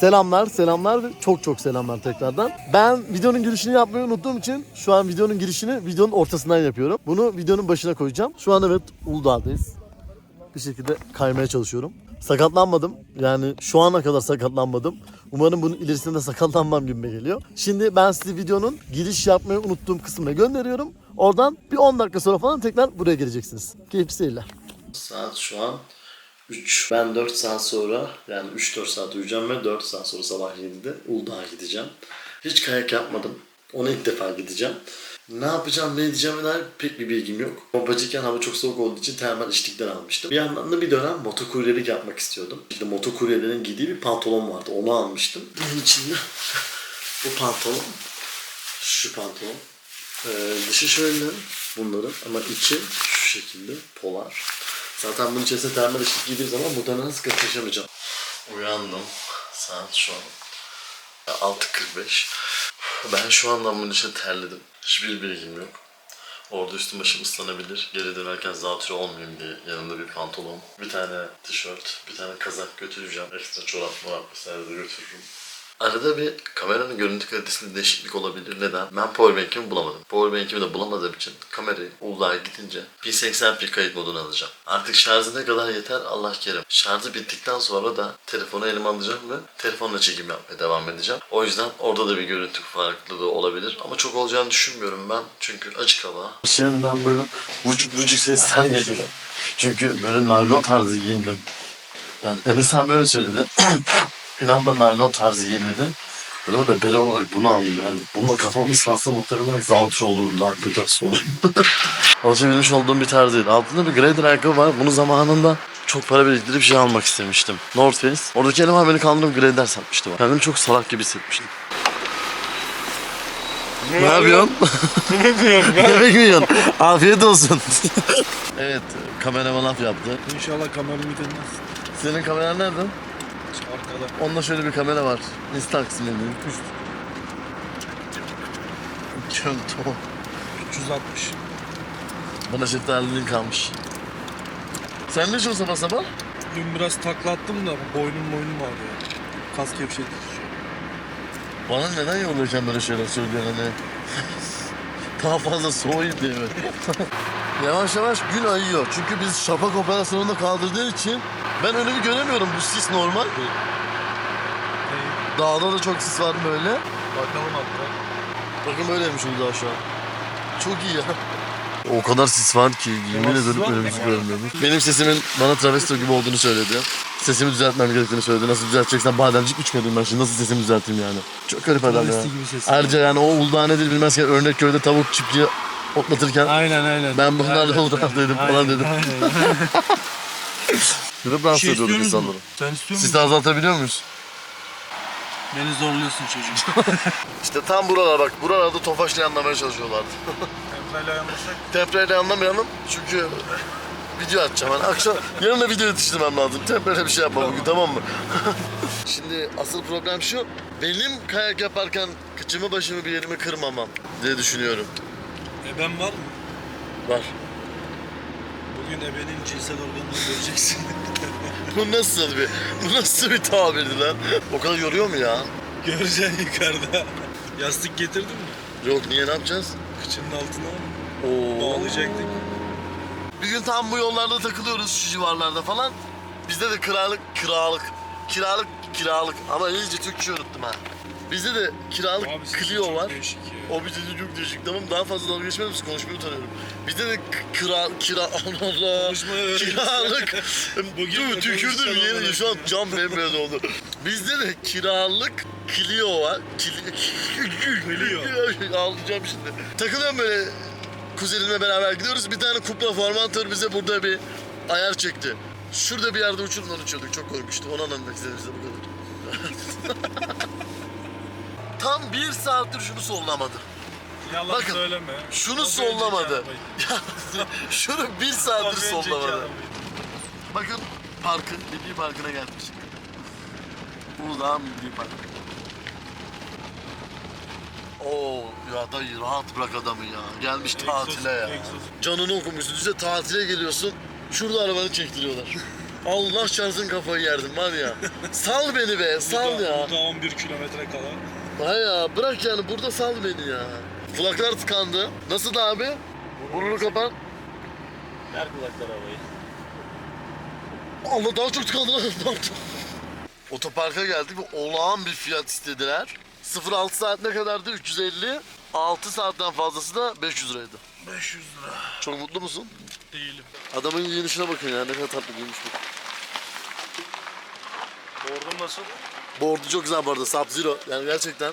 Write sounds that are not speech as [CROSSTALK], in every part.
Selamlar, selamlar ve çok çok selamlar tekrardan. Ben videonun girişini yapmayı unuttuğum için şu an videonun girişini videonun ortasından yapıyorum. Bunu videonun başına koyacağım. Şu an evet Uludağ'dayız. Bir şekilde kaymaya çalışıyorum. Sakatlanmadım. Yani şu ana kadar sakatlanmadım. Umarım bunun ilerisinde sakatlanmam gibi geliyor. Şimdi ben sizi videonun giriş yapmayı unuttuğum kısmına gönderiyorum. Oradan bir 10 dakika sonra falan tekrar buraya geleceksiniz. Keyifli seyirler. Saat şu an 3. Ben 4 saat sonra yani 3-4 saat uyuyacağım ve 4 saat sonra sabah 7'de Uludağ'a gideceğim. Hiç kayak yapmadım. Ona ilk defa gideceğim. Ne yapacağım, ne edeceğime dair pek bir bilgim yok. Babacıkken hava çok soğuk olduğu için termal içlikten almıştım. Bir yandan da bir dönem motokuryelik yapmak istiyordum. İşte motokuryelerin giydiği bir pantolon vardı. Onu almıştım. Bunun içinde [LAUGHS] bu pantolon, şu pantolon. Ee, dışı şöyle bunların ama içi şu şekilde polar. Zaten bunun içerisinde termal ışık giydiğim zaman muhtemelen sıkıntı yaşamayacağım. Uyandım. Saat şu an 6.45. Ben şu andan bunun için terledim. Hiçbir bilgim yok. Orada üstüm başım ıslanabilir. Geri dönerken zatürre olmayayım diye yanımda bir pantolon, bir tane tişört, bir tane kazak götüreceğim. Ekstra çorap morap vesaire de götürürüm. Arada bir kameranın görüntü kalitesinde değişiklik olabilir. Neden? Ben powerbank'imi bulamadım. Powerbank'imi de bulamadığım için kamerayı Uludağ'a gidince 1080p kayıt modunu alacağım. Artık şarjı ne kadar yeter Allah kerim. Şarjı bittikten sonra da telefonu elime alacağım ve telefonla çekim yapmaya devam edeceğim. O yüzden orada da bir görüntü farklılığı olabilir. Ama çok olacağını düşünmüyorum ben. Çünkü açık hava. Şimdiden böyle vücut vücut sesler geliyor. Çünkü böyle naylon tarzı giyindim. Yani Enes sen böyle söyledi. [CLEARS THROAT] Ben naylon tarzı giyinmedi. Böyle de bere olarak bunu aldım yani. Bununla kafamı ıslatsam muhtemelen zaltı. Dark Peters olur. Alışabilmiş [LAUGHS] olduğum bir tarz değil. Altında bir Grader ayakkabı var. Bunu zamanında çok para biriktirip şey almak istemiştim. North Face. Oradaki eleman beni kandırıp Grader satmıştı. Kendimi çok salak gibi hissetmiştim. Ne yapıyorsun? [LAUGHS] Yemek mi yiyorsun? Afiyet olsun. [LAUGHS] evet, kameraman laf yaptı. İnşallah kameramı dönmez. Senin kameran nerede? Arkada. Onda şöyle bir kamera var. Instax mı? Üst. Könto. 360. Bana şeftali kalmış. Sen ne içiyorsun sabah sabah? Dün biraz takla attım da boynum boynum ağrıyor. Kas gevşetici. Bana neden yollayacağım böyle şeyler söylüyorsun hani? [LAUGHS] Daha fazla soğuyayım diye mi? [LAUGHS] yavaş yavaş gün ayıyor. Çünkü biz şafak operasyonunda kaldırdığı için ben önümü göremiyorum. Bu sis normal? Dağda da çok sis var böyle. Bakalım hatta. Bakın böyleymiş Uludağ şu an. Çok iyi ya. O kadar sis var ki yemin ederim önümüzü görmüyorum. Benim sesimin bana travesti gibi olduğunu söyledi. Sesimi düzeltmem gerektiğini söyledi. Nasıl düzelteceksen bademcik içmedim ben şimdi. Nasıl sesimi düzelteyim yani? Çok garip adam ya. Travesti gibi ses. Ayrıca yani o Uludağ nedir bilmezken örnek köyde tavuk çiftliği otlatırken Aynen aynen. ben bunlarla Aynen, Uludağ'daydım falan aynen, dedim. aynen. Gidip Bir rahatsız şey ediyorduk istiyor insanları. Sen istiyor Siz musun? de azaltabiliyor muyuz? Beni zorluyorsun çocuğum. [LAUGHS] İşte tam buralar bak. Buralarda Tofaş'la anlamaya çalışıyorlardı. Temperle yanlışsak. Tempreyle anlamayalım çünkü video atacağım. Yani akşam yarın da video yetiştirmem lazım. Tempreyle bir şey yapma bugün tamam mı? [LAUGHS] Şimdi asıl problem şu. Benim kayak yaparken kıçımı başımı bir yerimi kırmamam diye düşünüyorum. Eben var mı? Var. Bugün ebenin cinsel organını göreceksin. [LAUGHS] Bu nasıl bir, bu nasıl bir tabirdi lan? O kadar yoruyor mu ya? Göreceksin yukarıda. Yastık getirdin mi? Yok niye ne yapacağız? Kıçının altına Oo. bağlayacaktık. Bir gün tam bu yollarda takılıyoruz şu civarlarda falan. Bizde de kiralık, kiralık, kiralık, kiralık. Ama iyice Türkçe unuttum ha. Bizde de kiralık Abi Clio çok var. değişik ya. O bir dedi çok değişik. Tamam daha fazla dalga geçmez misin? Konuşmayı utanıyorum. Bizde de kira, kira, [LAUGHS] Allah Allah. Konuşmayı öğrenirsin. Kiralık. [LAUGHS] Bugün Dur de tükürdüm konuşsan yere şu an cam bembeyaz oldu. Bizde de kiralık Clio var. Clio. [LAUGHS] Ağlayacağım şimdi. Takılıyorum böyle kuzenimle beraber gidiyoruz. Bir tane kupla formatör bize burada bir ayar çekti. Şurada bir yerde uçurumdan uçuyorduk. Çok korkmuştum. Onu anlatmak istedim size bu kadar. Tam bir saattir şunu sollamadı. Yalan Bakın, söyleme. Şunu Çok sollamadı. [LAUGHS] şunu bir saattir sollamadı. Bakın parkın, Milli Parkı'na geldik. Uludağ Milli Park. Oo ya dayı rahat bırak adamı ya. Gelmiş tatile ya. Canını okumuşsun. Bize tatile geliyorsun. Şurada arabanı çektiriyorlar. [LAUGHS] Allah çarpsın kafayı yerdim var ya. [LAUGHS] sal beni be sal Burada- ya. Burada 11 kilometre kala. Hay ya bırak yani burada sal beni ya. Kulaklar tıkandı. Nasıl da abi? Burnunu kapan. Ver kulaklar havayı. Allah daha çok tıkandı lan. Otoparka geldik ve olağan bir fiyat istediler. 0-6 saat ne kadardı? 350. 6 saatten fazlası da 500 liraydı. 500 lira. Çok mutlu musun? Değilim. Adamın giyinişine bakın ya ne kadar tatlı giymiş bu. Bordum nasıl? Board'u çok güzel bu arada Sub Zero. Yani gerçekten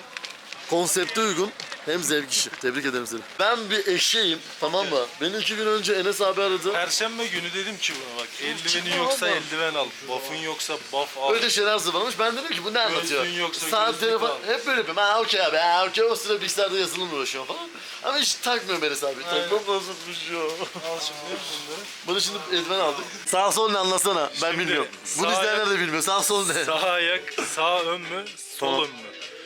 konsepte uygun hem zevk işi. Tebrik ederim seni. Ben bir eşeğim tamam mı? Beni iki gün önce Enes abi aradı. Perşembe günü dedim ki buna bak. Eldivenin Çıkma yoksa eldiven al. Buff'ın yoksa buff al. Öyle şeyler zıvanamış. Ben dedim ki bu ne anlatıyor? Gözlüğün yoksa Saat gözlük telefon al. hep böyle yapıyorum. Ha okey abi ha okey o sıra bilgisayarda yazılımla uğraşıyorum falan. Ama hiç takmıyorum Enes abi. Takmam lazımmış ya. Al şimdi bunları. Bunu şimdi eldiven aldık. Sağ sol ne anlatsana. Ben Şimdi bilmiyorum. Bunu sağ izleyenler de bilmiyor. Sağ sol ne? Sağ ayak, sağ ön mü, sol Tamam. ön mü?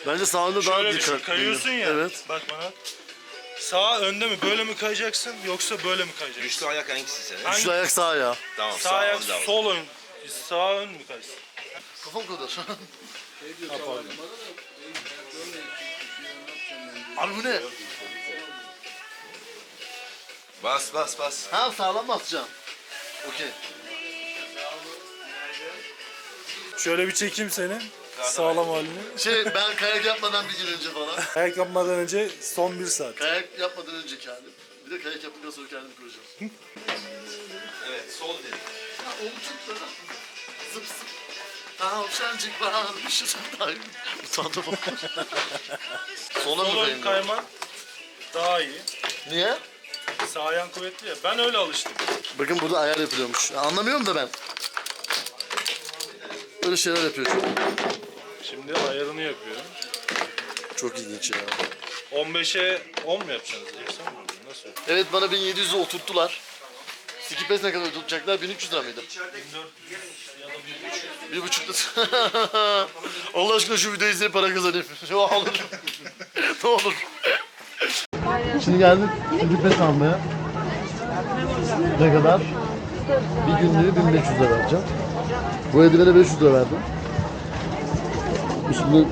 Bence sağında daha Şöyle düşün, dikkat. kayıyorsun ya. Evet. Bak bana. Sağ önde mi böyle mi kayacaksın yoksa böyle mi kayacaksın? Güçlü ayak hangisi senin? Hangi- Şu ayak sağ ya. Tamam Sağ ayak onu da al. sol ön, sağ ön mü kaysın? Kafam kadar. [LAUGHS] Ha pardon. Abi bu ne? Bas bas bas. Ha sağlam basacağım. Okey. Şöyle bir çekeyim seni. Sağlam halini. Şey ben kayak yapmadan bir gün önce falan. Ayak yapmadan önce son bir saat. Kayak yapmadan önceki halim. Bir de kayak yaptıktan sonra kendimi kuracağım. Evet sol dedik. Ya çok güzel. Zıp zıp. Tavşancık varmış. Utandım. Sola mı Sol ön kayayım? kayman daha iyi. Niye? Sağ ayağın kuvvetli ya. Ben öyle alıştım. Bakın burada ayar yapılıyormuş. Ya Anlamıyorum da ben. Böyle şeyler yapıyor. Şimdi ayarını yapıyorum. Çok ilginç ya. 15'e 10 mu yapacaksınız? Mi? Nasıl? Evet bana 1700'ü oturttular. Skipes ne kadar tutacaklar? 1300 lira mıydı? 1400 ya da 1300. Bir buçuk lira. [LAUGHS] Allah aşkına şu videoyu izleyip para kazanayım. [LAUGHS] Ne olur. ne olur. Şimdi geldik Skipes almaya. Ne kadar? Bir günlüğü 1500 lira vereceğim. Bu eldivene 500 lira verdim. Üstünde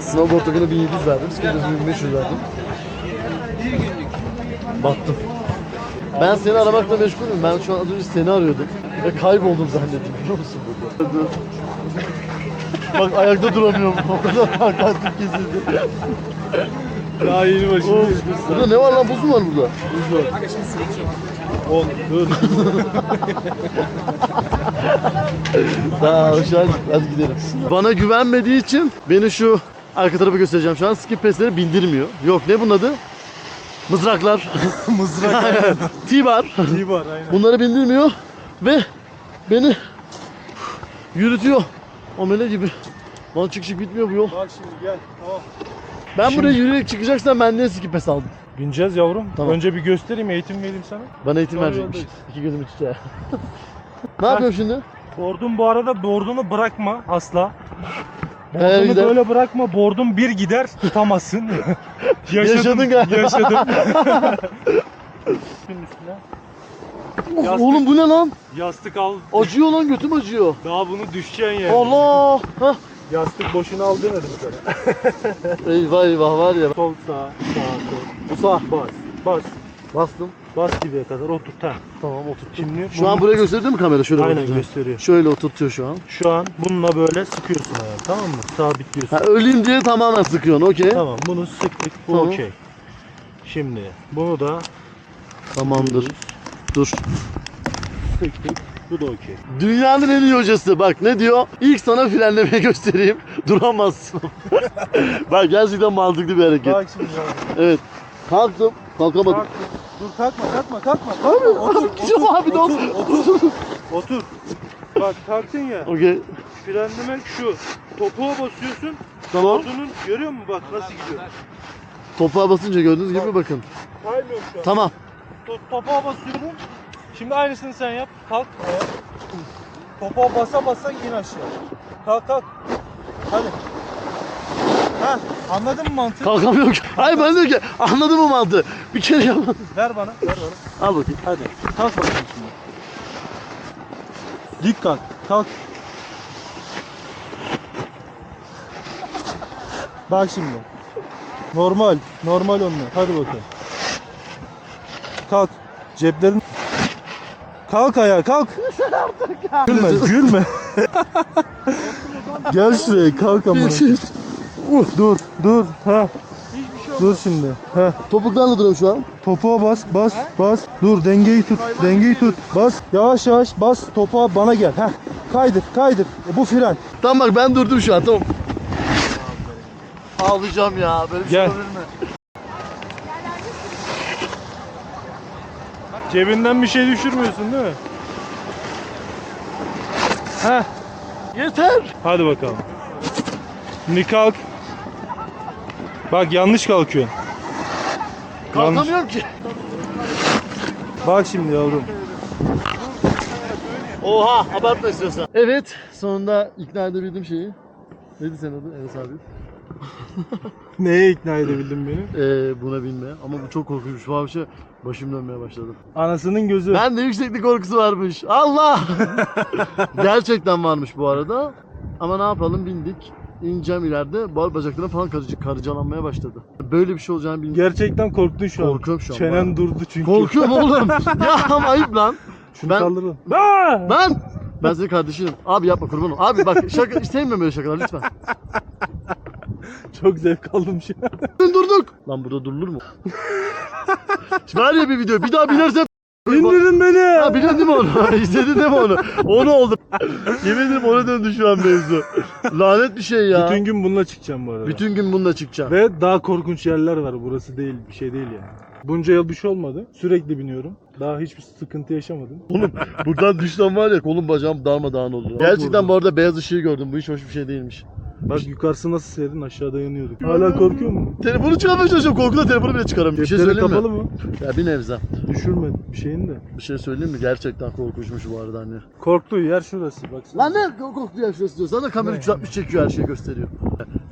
snowboard takını 1700 verdim. Skipes'e 1500 verdim. Battım. Ben seni aramakla meşgulüm. Ben şu an az önce seni arıyordum. Ve kayboldum zannettim biliyor musun burada? Bak ayakta duramıyorum. O kadar [LAUGHS] takatim kesildi. Daha yeni Of, Burada ne var lan? Buz mu var burada? Buz var. 10. Dur. Tamam şu an hadi gidelim. Bana güvenmediği için beni şu arka tarafa göstereceğim şu an. Skip pesleri bindirmiyor. Yok ne bunun adı? Mızraklar. [LAUGHS] Mızrak. [LAUGHS] T-bar. Var aynen. Bunları bindirmiyor ve beni yürütüyor. Amele gibi. Lan çık çık bitmiyor bu yol. Bak şimdi gel. Tamam. Ben buraya yürüyerek çıkacaksam ben niye skip pes aldım? Bineceğiz yavrum. Tamam. Önce bir göstereyim, eğitim vereyim sana. Bana eğitim Sonra verecekmiş. yoldayız. İki gözümü tutuyor. [LAUGHS] ne yapıyorum şimdi? Bordun bu arada bordunu bırakma asla. Bordunu böyle bırakma. Bordun bir gider tutamazsın. [LAUGHS] Yaşadın galiba. Yaşadım. [LAUGHS] Yastık. Oğlum bu ne lan? Yastık al. Acıyor lan götüm acıyor. Daha bunu düşeceksin yani. Allah! Hah. Yastık boşuna al demedim sana. [LAUGHS] Eyvah eyvah var ya. Sol sağ sağ sol. Sağ bas. Bas. Bastım. Bas dibiye kadar oturt ha. Tamam oturttum. Şimdi Şu an buraya gösterdi mi kamera? Şöyle Aynen bakacağım. gösteriyor. Şöyle oturtuyor şu an. Şu an bununla böyle sıkıyorsun ayağı tamam mı? Sabitliyorsun. Ha, öleyim diye tamamen sıkıyorsun okey. Tamam bunu sıktık bu Tamam. okey. Şimdi bunu da Tamamdır. Dur. sıktık bu da okey. Dünyanın en iyi hocası. Bak ne diyor? İlk sana frenlemeyi [LAUGHS] göstereyim. Duramazsın. [LAUGHS] Bak gerçekten mantıklı bir hareket. Bak şimdi yavrum. Evet. Kalktım. Kalkamadım. Kalk. Dur kalkma kalkma kalkma. Abi, Otur, abi, gideceğim abi, dur. otur, otur, otur. Bak kalktın ya. Okey. Frenleme şu. Topuğa basıyorsun. Tamam. Ordunun görüyor musun bak nasıl gidiyor. Topuğa basınca gördüğünüz gibi bakın. Kaymıyor şu an. Tamam. To- topuğa basıyorum. Şimdi aynısını sen yap. Kalk. Topuğa basa basa in aşağı. Kalk kalk. Hadi. Ha, anladın mı mantığı? Kalkamıyorum ki. Hayır ben diyorum ki anladın mı mantığı? Bir kere yapmadım. Ver bana, ver bana. Al bakayım. Hadi. Kalk bakayım şimdi. Dik kalk. Kalk. Bak şimdi. Normal. Normal onlar. Hadi bakalım. Kalk. Ceplerin... Kalk ayağa kalk. Gülme gülme. [LAUGHS] Gel şuraya kalk ama. Uh, dur dur. Ha. Dur şimdi. Ha. Topuklarla duruyorum şu an. Topuğa bas, bas, bas. Dur dengeyi tut, dengeyi tut. Bas, yavaş yavaş bas. Topuğa bana gel. Heh. Kaydır, kaydır. E, bu fren. Tamam bak ben durdum şu an tamam. Ağlayacağım ya. Böyle bir Gel. şey olabilir mi? Cebinden bir şey düşürmüyorsun değil mi? Heh. Yeter. Hadi bakalım. Şimdi kalk. Bak yanlış. Yanlış. Kalkamıyorum ki. Bak şimdi yavrum. Oha abartma istiyorsan. Evet sonunda ikna edebildim şeyi. Neydi senin adı Enes abi? [LAUGHS] Neye ikna edebildin beni? Ee, buna binme. Ama bu çok korkunç. Şu an bir şey başım dönmeye başladı. Anasının gözü. Ben de yükseklik korkusu varmış. Allah! [LAUGHS] Gerçekten varmış bu arada. Ama ne yapalım bindik. İneceğim ileride bal bacaklarına falan karıcı, karıcalanmaya başladı. Böyle bir şey olacağını bilmiyorum. Gerçekten korktun şu an. Korkuyorum şu an. Çenen bayağı. durdu çünkü. Korkuyorum [LAUGHS] oğlum. ya ama ayıp lan. Şunu Ben- kaldırın. Aa! Ben ben senin kardeşinim. Abi yapma kurban ol. Abi bak şaka sevmiyorum böyle şakalar lütfen. [LAUGHS] Çok zevk aldım şu an. [LAUGHS] Durduk. Lan burada durulur mu? [LAUGHS] Şimdi var ya bir video. Bir daha binersen İndirin beni. Ya biliyorsun değil mi onu? İzledin değil mi onu? Onu oldu. Yemin ederim ona döndü şu an mevzu. Lanet bir şey ya. Bütün Bütün, gün bununla çıkacağım bu arada. gün bununla çıkacağım. Ve daha korkunç yerler var. Burası değil, bir şey değil yani. Bunca yıl bir şey olmadı. Sürekli biniyorum. Daha hiçbir sıkıntı yaşamadım. Oğlum buradan düşsem var ya kolum bacağım darmadağın oldu. Gerçekten bu arada beyaz ışığı gördüm. Bu hiç hoş bir şey değilmiş. Bak yukarısı nasıl serin aşağıda yanıyorduk. Hala korkuyor musun? Telefonu çıkarmaya çalışıyorum. Korkudan telefonu bile çıkaramıyorum. Bir şey söyleyeyim kapalı mi? mı? Ya bir nevzem. Düşürme bir şeyin de. Bir şey söyleyeyim mi? Gerçekten korkunçmuş bu arada anne. Korktuğu yer şurası baksana. Lan ne korktu ya şurası diyor. Sana kamera Ne? 360 çekiyor her şeyi gösteriyor.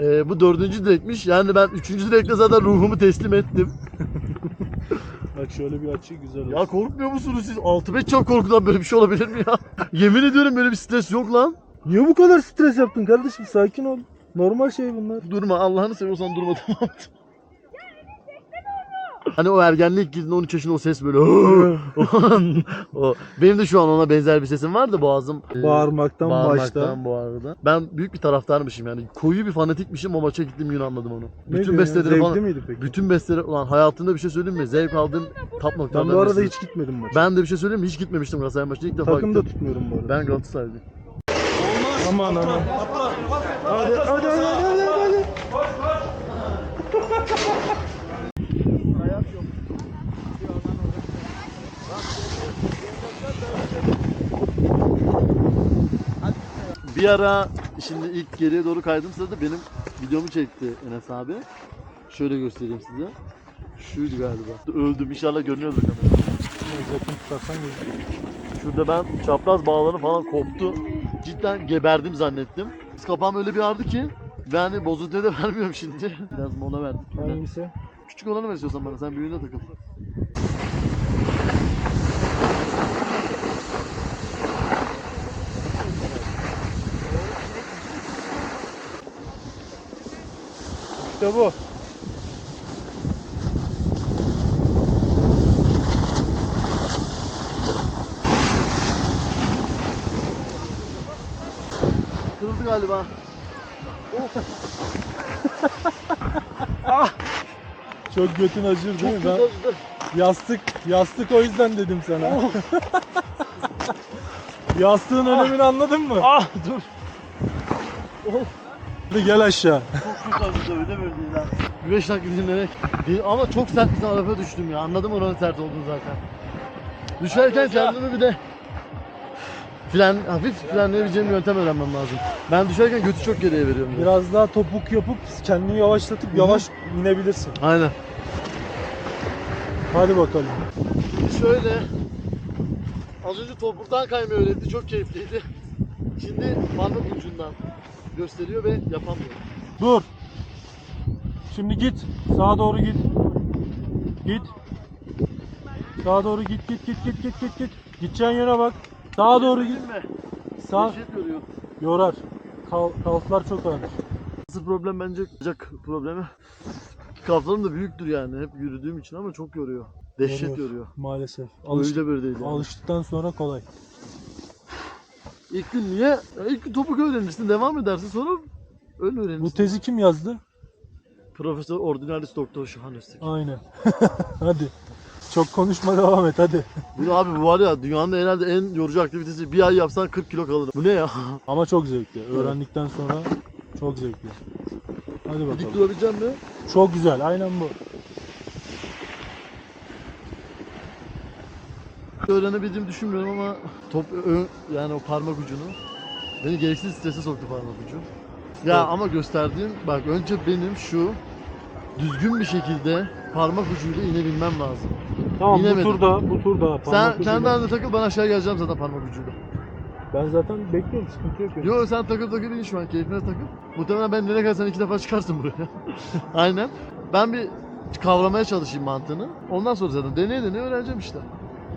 Ee, bu dördüncü direkmiş. Yani ben üçüncü direkte zaten ruhumu teslim ettim. [LAUGHS] Bak şöyle bir açı güzel Ya olsun. korkmuyor musunuz siz? Altı bet çok korkudan böyle bir şey olabilir mi ya? [LAUGHS] Yemin ediyorum böyle bir stres yok lan. Niye bu kadar stres yaptın kardeşim? Sakin ol. Normal şey bunlar. Durma Allah'ını seviyorsan durma tamam? Hani o ergenlik girdiğinde 13 yaşında o ses böyle [LAUGHS] o, benim de şu an ona benzer bir sesim var da boğazım e, Bağırmaktan, bağırmaktan başta. bu arada. Ben büyük bir taraftarmışım yani koyu bir fanatikmişim o maça gittiğim gün anladım onu. Ne Bütün besteleri falan miydi peki? bütün besteleri ulan hayatımda bir şey söyleyeyim mi? Zevk aldığım top Ben noktalardan bu arada hiç gitmedim maça. Ben de bir şey söyleyeyim mi? Hiç gitmemiştim Galatasaray maçına ilk defa Takım da gittim. tutmuyorum bu arada. Ben Galatasaraylıyım. Aman aman. Hadi hadi hadi hadi hadi. Bir ara şimdi ilk geriye doğru kaydığım sırada benim videomu çekti Enes abi. Şöyle göstereyim size. Şuydu galiba. Öldüm inşallah görünüyordur kamera. Yakın tutarsan gözüküyor. Şurada ben çapraz bağları falan koptu. Cidden geberdim zannettim. Kapağım öyle bir ağrıdı ki. Ve hani bozuntuya da [LAUGHS] vermiyorum şimdi. Biraz mola verdim. Hangisi? Küçük olanı ver istiyorsan bana. Sen büyüğüne takıl. İşte bu. Galiba. Çok götün acır değil Çok mi? kötü Ben acıdı. yastık, yastık o yüzden dedim sana. [LAUGHS] Yastığın önemini anladın mı? Ah dur. Hadi gel aşağı. Çok kötü acıdı öyle böyle değil ha. Güneş taklidi dinlemek. Bir- Ama çok sert bir tarafa düştüm ya. Anladım oranın sert olduğunu zaten. Düşerken kendimi bir de fren, hafif frenleyebileceğim bir yöntem öğrenmem lazım. Ben düşerken götü çok geriye veriyorum. Biraz. Biraz daha topuk yapıp kendini yavaşlatıp yavaş inebilirsin. Aynen. Hadi bakalım. Şöyle. Az önce topuktan kaymayı öğretti. Çok keyifliydi. Şimdi parmak ucundan gösteriyor ve yapamıyor. Dur. Şimdi git. Sağa doğru git. Git. Sağa doğru git git git git git git git. Gideceğin yere bak. Sağa doğru git. Sağ Dehşet yoruyor. yorar. Kal, kalflar çok ağır. Asıl problem bence bacak problemi. Kalflarım da büyüktür yani hep yürüdüğüm için ama çok yoruyor. Dehşet Yoruyor. yoruyor. Maalesef. Alış, Öyle böyle değil yani. alıştıktan sonra kolay. İlk gün niye? İlk gün topuk öğrenirsin, devam edersin sonra öyle öğrenirsin. Bu tezi kim yazdı? Profesör Ordinalis Doktor Şahan Öztürk. Aynen. [LAUGHS] hadi. Çok konuşma devam et hadi. Bu abi bu var ya dünyanın herhalde en yorucu aktivitesi. Bir ay yapsan 40 kilo kalır. Bu ne ya? [LAUGHS] Ama çok zevkli. Öğrendikten sonra çok zevkli. Hadi Dik bakalım. durabileceğim mi? Çok güzel. Aynen bu. Öğrenebildiğimi düşünmüyorum ama top ö- yani o parmak ucunu beni gereksiz strese soktu parmak ucu. Ya ama gösterdiğim bak önce benim şu düzgün bir şekilde parmak ucuyla inebilmem lazım. Tamam İnemedim. bu turda, bu turda. Sen parmak kendi ucuyla- halinde takıl ben aşağı geleceğim zaten parmak ucuyla. Ben zaten bekliyorum. Sıkıntı yok. yani. Yo sen takıl takıl in şu an keyfine takıl. Muhtemelen ben nereye kadar iki defa çıkarsın buraya. [LAUGHS] Aynen. Ben bir kavramaya çalışayım mantığını. Ondan sonra zaten deneye deneye öğreneceğim işte.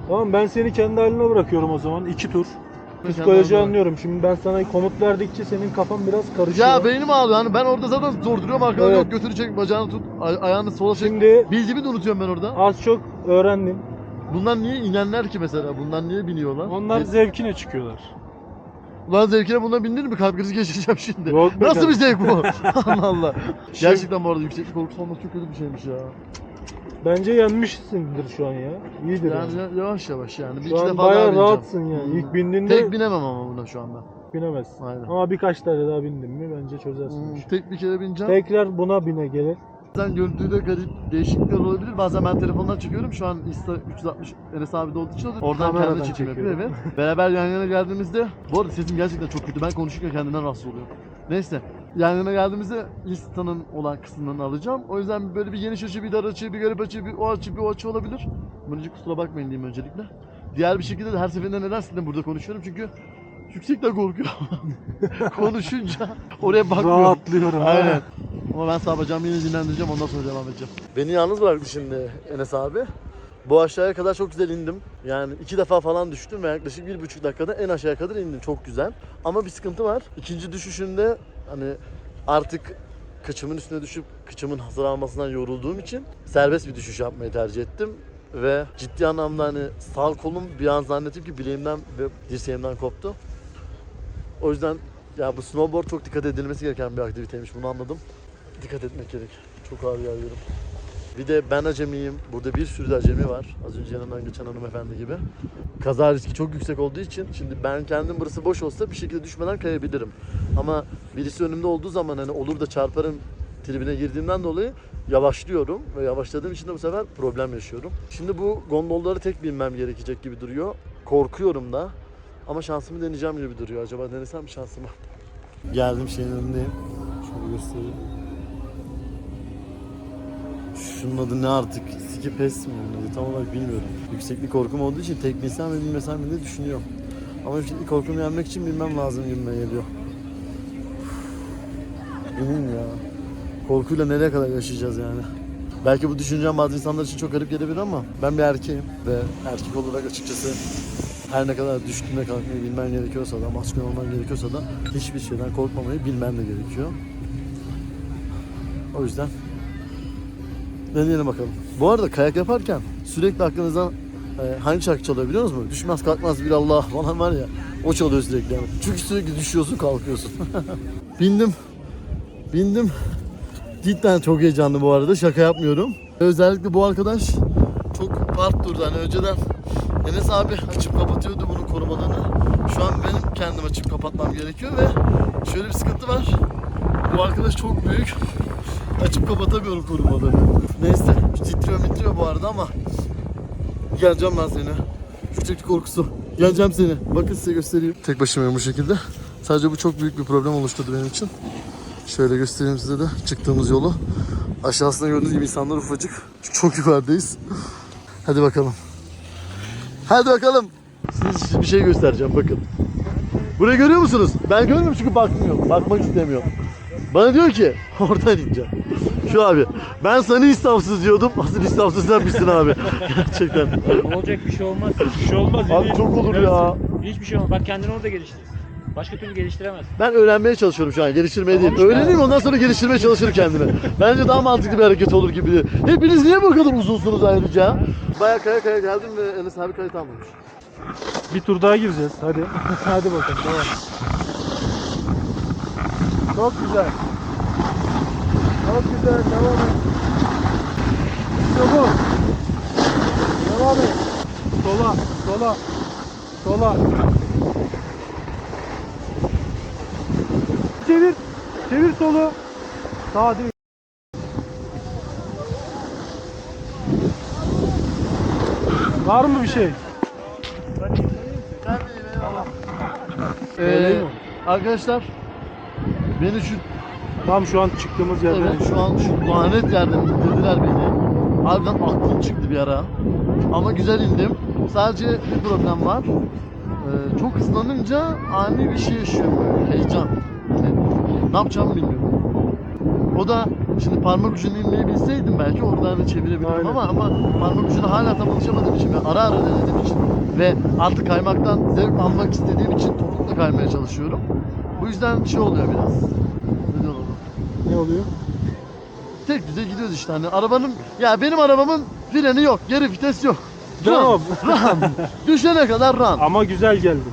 Tamam ben seni kendi haline bırakıyorum o zaman. iki tur. Psikoloji anlıyorum. Şimdi ben sana komut verdikçe senin kafan biraz karışıyor. Ya beynim ağrıyor. Hani ben orada zaten zor duruyorum. Arkadan Evet. yok götünü çek, bacağını tut, ay- ayağını sola çek. Şimdi Bildiğimi de unutuyorum ben orada. az çok öğrendin. Bunlar niye inenler ki mesela? Bunlar niye biniyorlar? Onlar zevkine çıkıyorlar. Ulan zevkine bundan bindin mi? Kalp krizi geçireceğim şimdi. Yok be Nasıl bir zevk bu? [LAUGHS] Allah Allah. Gerçekten bu arada yükseklik korkusu olması çok kötü bir şeymiş ya. Bence yenmişsindir şu an ya. İyidir yani. Yani ya- yavaş yavaş yani. Bir Şu iki an defa daha bayağı bineceğim. rahatsın yani. Hmm. İlk bindiğinde Tek binemem ama buna şu anda. binemezsin. Aynen. Ama birkaç tane daha bindin mi bence çözersin. bu Hmm, işi. tek bir kere bineceğim. Tekrar buna bine gelir. Bazen görüntüde garip değişiklikler olabilir. Bazen ben telefondan çekiyorum. Şu an Insta 360 Enes abi de olduğu için oradan Kameradan kendi çekim yapıyor çekiyor. evet. Beraber yan yana geldiğimizde bu arada sesim gerçekten çok kötü. Ben konuşurken kendimden rahatsız oluyorum. Neyse. Yan yana geldiğimizde Insta'nın olan kısımlarını alacağım. O yüzden böyle bir geniş açı, bir dar açı, bir garip açı, bir o açı, bir o açı olabilir. Bunun için kusura bakmayın diyeyim öncelikle. Diğer bir şekilde de her seferinde neden sizinle burada konuşuyorum çünkü yüksekten korkuyorum. [LAUGHS] Konuşunca oraya bakmıyorum. Rahatlıyorum. ha. Aynen. Ama ben sağ bacağımı yine dinlendireceğim ondan sonra devam edeceğim. Beni yalnız bıraktı şimdi Enes abi. Bu aşağıya kadar çok güzel indim. Yani iki defa falan düştüm ve yaklaşık bir buçuk dakikada en aşağıya kadar indim. Çok güzel. Ama bir sıkıntı var. İkinci düşüşünde hani artık kıçımın üstüne düşüp kıçımın hasar almasından yorulduğum için serbest bir düşüş yapmayı tercih ettim. Ve ciddi anlamda hani sağ kolum bir an zannettim ki bileğimden ve dirseğimden koptu. O yüzden ya bu snowboard çok dikkat edilmesi gereken bir aktiviteymiş bunu anladım. Dikkat etmek gerek. Çok ağır yağıyorum. Bir de ben acemiyim. Burada bir sürü de acemi var. Az önce yanından geçen hanımefendi gibi. Kaza riski çok yüksek olduğu için şimdi ben kendim burası boş olsa bir şekilde düşmeden kayabilirim. Ama birisi önümde olduğu zaman hani olur da çarparım tribine girdiğimden dolayı yavaşlıyorum ve yavaşladığım için de bu sefer problem yaşıyorum. Şimdi bu gondolları tek binmem gerekecek gibi duruyor. Korkuyorum da. Ama şansımı deneyeceğim gibi duruyor. Acaba denesem mi şansımı? Geldim şeyin önündeyim. Şöyle göstereyim. Şunun adı ne artık? Skipes mi onun adı? Tam olarak bilmiyorum. Yükseklik korkum olduğu için tek binsem mi bilmesem diye düşünüyorum. Ama yükseklik korkumu yenmek için bilmem lazım gibime geliyor. Binin ya. Korkuyla nereye kadar yaşayacağız yani? Belki bu düşüncem bazı insanlar için çok garip gelebilir ama ben bir erkeğim ve erkek olarak açıkçası her ne kadar düştüğünde kalkmayı bilmen gerekiyorsa da, maskün olman gerekiyorsa da hiçbir şeyden korkmamayı bilmen de gerekiyor. O yüzden deneyelim bakalım. Bu arada kayak yaparken sürekli aklınızdan e, hangi şarkı çalıyor biliyor musunuz? Düşmez kalkmaz bir Allah falan var ya. O çalıyor sürekli yani. Çünkü sürekli düşüyorsun kalkıyorsun. [LAUGHS] Bindim. Bindim. Cidden çok heyecanlı bu arada. Şaka yapmıyorum. Özellikle bu arkadaş çok part durdu. Hani önceden Enes abi açıp kapatıyordu bunun korumalarını. Şu an benim kendim açıp kapatmam gerekiyor ve şöyle bir sıkıntı var. Bu arkadaş çok büyük. Açıp kapatamıyorum korumalarını. Neyse titriyor mitriyor bu arada ama geleceğim ben seni. Yükseklik korkusu. Geleceğim seni. Bakın size göstereyim. Tek başımayım bu şekilde. Sadece bu çok büyük bir problem oluşturdu benim için. Şöyle göstereyim size de çıktığımız yolu. Aşağısında gördüğünüz gibi insanlar ufacık. Çok yukarıdayız. Hadi bakalım. Hadi bakalım. Size bir şey göstereceğim bakın. Burayı görüyor musunuz? Ben görmüyorum çünkü bakmıyorum. Bakmak istemiyorum. Bana diyor ki [LAUGHS] oradan ineceğim. Şu abi. Ben sana istafsız diyordum. [LAUGHS] Asıl istafsız sen misin abi. [LAUGHS] Gerçekten. Olacak bir şey olmaz. Bir şey olmaz. Abi çok olur ya. Hiçbir şey olmaz. Bak kendini orada geliştir. Başka türlü geliştiremez. Ben öğrenmeye çalışıyorum şu an. Geliştirmeye Tamam değil. Öğreneyim ondan sonra geliştirmeye çalışırım kendimi. Bence daha mantıklı bir hareket olur gibi. Hepiniz niye bu kadar uzunsunuz ayrıca? Baya kaya kaya geldim ve Enes abi kayıt almamış. Bir tur daha gireceğiz. Hadi. Hadi bakalım. Devam. Çok güzel. Çok güzel. Devam et. İşte bu. Devam et. Sola. Sola. Sola. Çevir. Çevir solu. Sağa değil. Var mı bir şey? Ee, arkadaşlar beni şu Tam şu an çıktığımız yerden. evet, şu an şu lanet yerden indirdiler beni. Harbiden aklım çıktı bir ara. Ama güzel indim. Sadece bir problem var. Ee, çok hızlanınca ani bir şey yaşıyorum böyle. Heyecan. Yani ne yapacağımı bilmiyorum. O da şimdi parmak ucunu inmeyi bilseydim belki oradan da çevirebilirdim ama ama parmak ucuna hala tam alışamadığım için ve ara ara denediğim için ve artık kaymaktan zevk almak istediğim için topukla kaymaya çalışıyorum. Bu yüzden şey oluyor biraz. Ne diyorlar ona? Ne oluyor? Tek düze gidiyoruz işte hani arabanın ya benim arabamın freni yok, geri vites yok. Tamam. Ram. [LAUGHS] Düşene kadar ram. Ama güzel geldi.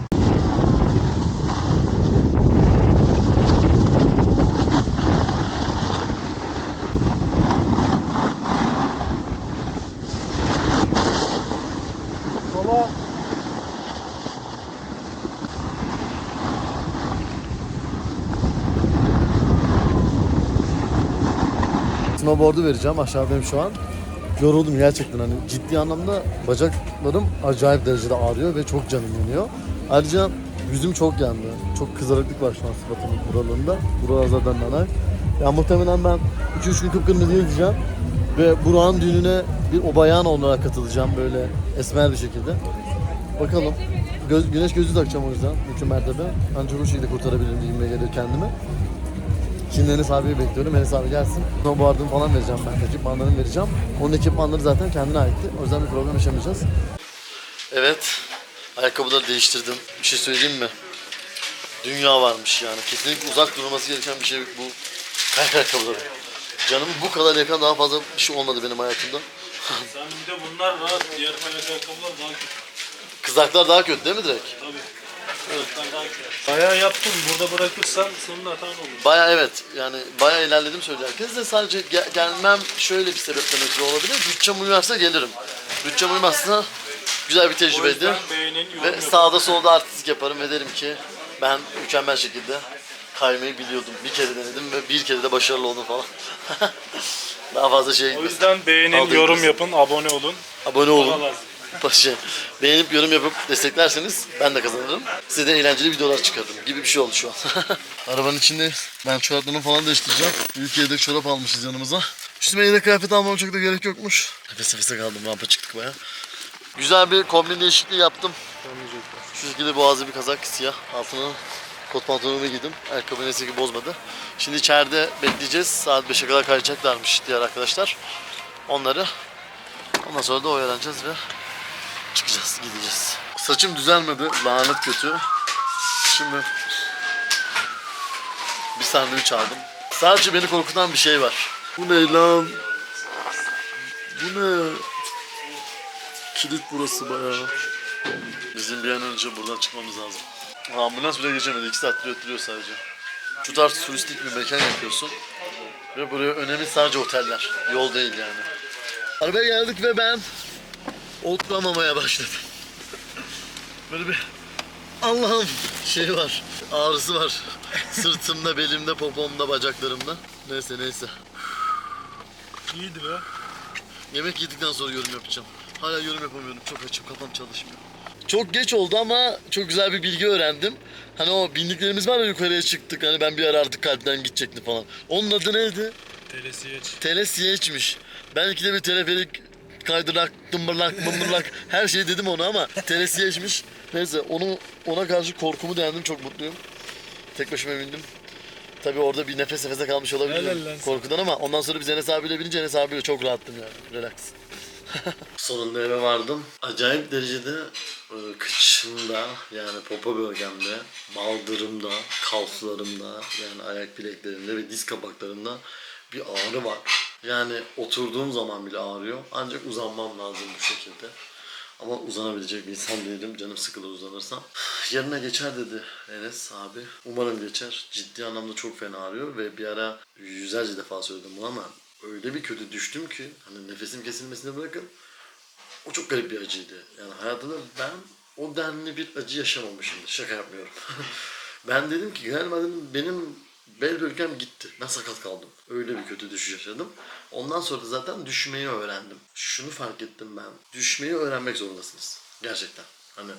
Sola. Snowboard'u vereceğim aşağıdayım şu an. Yoruldum gerçekten hani ciddi anlamda bacaklarım acayip derecede ağrıyor ve çok canım yanıyor. Ayrıca yüzüm çok yandı. Çok kızarıklık var şu an sıfatımın buralarında. Buralar zaten nanak. Ya muhtemelen ben 2-3 gün kıpkırmızı gideceğim. Ve Burak'ın düğününe bir obayan olarak katılacağım böyle esmer bir şekilde. Bakalım. Göz, güneş gözü takacağım o yüzden mümkün mertebe. Ancak o şekilde kurtarabilirim diyeyim gelir kendimi. Şimdi Enes abiyi bekliyorum. Enes abi gelsin. Snowboard'ımı falan vereceğim ben. Ekipmanlarımı vereceğim. Onun ekipmanları zaten kendine aitti. O yüzden bir problem yaşamayacağız. Evet. Ayakkabıları değiştirdim. Bir şey söyleyeyim mi? Dünya varmış yani. Kesinlikle uzak durulması gereken bir şey bu. Kayak ayakkabıları. Canımı bu kadar yakan daha fazla bir şey olmadı benim hayatımda. Sen bir de bunlar rahat. Diğer kayak ayakkabılar daha kötü. Kızaklar daha kötü değil mi direkt? Tabii. Evet. Daha. Bayağı yaptın. Burada bırakırsan senin hatan olur. Baya evet yani baya ilerledim söylüyor herkes de sadece ge- gelmem şöyle bir sebepten ötürü olabilir. Bütçem uyarsa gelirim. Bütçem uymazsa güzel bir O tecrübeydi. yüzden beğenin, yorum Ve yapın. sağda solda artistik yaparım ve derim ki ben mükemmel şekilde kaymayı biliyordum. Bir kere denedim ve bir kere de başarılı oldum falan. [LAUGHS] Daha fazla şey O gitmesin. yüzden beğenin, Aldığınız- yorum yapın, abone olun. Abone olun. Bana lazım. Başı. Beğenip yorum yapıp desteklerseniz ben de kazanırım. Size de eğlenceli videolar çıkarırım gibi bir şey oldu şu an. [LAUGHS] Arabanın içinde ben çoraplarımı falan değiştireceğim. Büyük yedek çorap almışız yanımıza. Üstüme yedek kıyafet almama çok da gerek yokmuş. Nefes nefese kaldım rampa çıktık baya. Güzel bir kombin değişikliği yaptım. Şu şekilde boğazlı bir kazak siyah. Altına kot pantolonumu giydim. Ayakkabı neyse ki bozmadı. Şimdi içeride bekleyeceğiz. Saat 5'e kadar kayacaklarmış diğer arkadaşlar. Onları Ondan sonra da oyalanacağız ve çıkacağız, gideceğiz. Saçım düzelmedi, lanet kötü. Şimdi bir sandviç aldım. Sadece beni korkutan bir şey var. Bu ne lan? Bu ne? Kilit burası bayağı. Bizim bir an önce buradan çıkmamız lazım. Ambulans bile geçemedi. 2 saattir ötürüyor sadece. Şu tarz turistik bir mekan yapıyorsun. Ve buraya önemli sadece oteller. Yol değil yani. Arabaya geldik ve ben oturamamaya başladım. Böyle bir Allah'ım şey var, ağrısı var. Sırtımda, belimde, popomda, bacaklarımda. Neyse neyse. İyiydi be. Yemek yedikten sonra yorum yapacağım. Hala yorum yapamıyorum. Çok açım, kafam çalışmıyor. Çok geç oldu ama çok güzel bir bilgi öğrendim. Hani o bindiklerimiz var ya yukarıya çıktık. Hani ben bir ara artık kalpten gidecekti falan. Onun adı neydi? Telesiyeç. Telesiyeçmiş. Ben ikide bir teleferik kaydırak, dımbırlak, bımbırlak her şeyi dedim ona ama telesiyeçmiş. Neyse onu ona karşı korkumu dendim çok mutluyum. Tek başıma bindim. Tabii orada bir nefes nefese kalmış Helal lan olabilirim sana. korkudan ama ondan sonra biz Enes abiyle binince Enes abiyle çok rahattım yani. Relax. [LAUGHS] Sonunda eve vardım. Acayip derecede e, kıçımda yani popo bölgemde, baldırımda, kalflarımda yani ayak bileklerimde ve diz kapaklarımda bir ağrı var. Yani oturduğum zaman bile ağrıyor. Ancak uzanmam lazım bu şekilde. Ama uzanabilecek bir insan değilim. Canım sıkılır uzanırsam. [SIGHS] Yarına geçer dedi Enes abi. Umarım geçer. Ciddi anlamda çok fena ağrıyor ve bir ara yüzlerce defa söyledim bunu ama öyle bir kötü düştüm ki hani nefesim kesilmesini bırakın o çok garip bir acıydı. Yani hayatımda ben o denli bir acı yaşamamışımdır. Şaka yapmıyorum. [LAUGHS] ben dedim ki galiba benim bel bölgem gitti. Ben sakat kaldım. Öyle bir kötü düşüş yaşadım. Ondan sonra zaten düşmeyi öğrendim. Şunu fark ettim ben. Düşmeyi öğrenmek zorundasınız. Gerçekten. Hani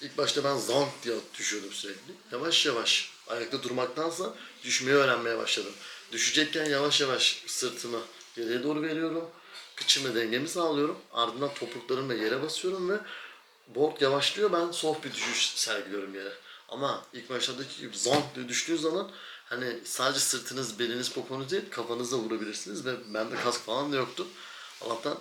ilk başta ben zank diye düşüyordum sürekli. Yavaş yavaş ayakta durmaktansa düşmeyi öğrenmeye başladım. Düşecekken yavaş yavaş sırtımı geriye doğru veriyorum. Kıçımla dengemi sağlıyorum. Ardından topuklarımla yere basıyorum ve board yavaşlıyor. Ben soft bir düşüş sergiliyorum yere. Ama ilk başlardaki gibi zonk diye düştüğü zaman hani sadece sırtınız, beliniz, poponuz değil kafanızla vurabilirsiniz ve bende kask falan da yoktu. Allah'tan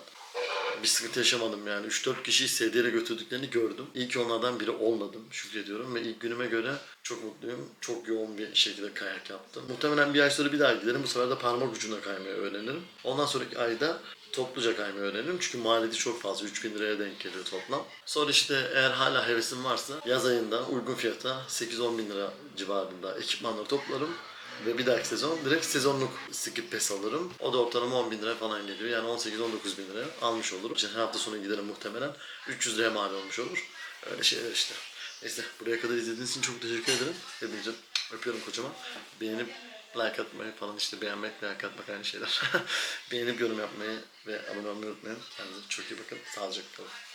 bir sıkıntı yaşamadım yani. 3-4 kişiyi sedyeye götürdüklerini gördüm. İlk onlardan biri olmadım şükrediyorum ve ilk günüme göre çok mutluyum. Çok yoğun bir şekilde kayak yaptım. Muhtemelen bir ay sonra bir daha giderim. Bu sefer de parmak ucuna kaymayı öğrenirim. Ondan sonraki ayda topluca kaymayı öğrenirim. Çünkü maliyeti çok fazla. 3000 liraya denk geliyor toplam. Sonra işte eğer hala hevesim varsa yaz ayında uygun fiyata 8-10 bin lira civarında ekipmanları toplarım. Ve bir dahaki sezon direkt sezonluk skip pass alırım. O da ortalama 10 bin lira falan geliyor. Yani 18-19 bin liraya almış olurum. İşte her hafta sonu giderim muhtemelen. 300 liraya mal olmuş olur. Öyle şeyler işte. Neyse buraya kadar izlediğiniz için çok teşekkür ederim. Hepinize öpüyorum kocaman. Beğenip like atmayı falan işte beğenmek, like atmak aynı şeyler. [LAUGHS] Beğenip yorum yapmayı ve abone olmayı unutmayın. Kendinize çok iyi bakın. Sağlıcakla kalın.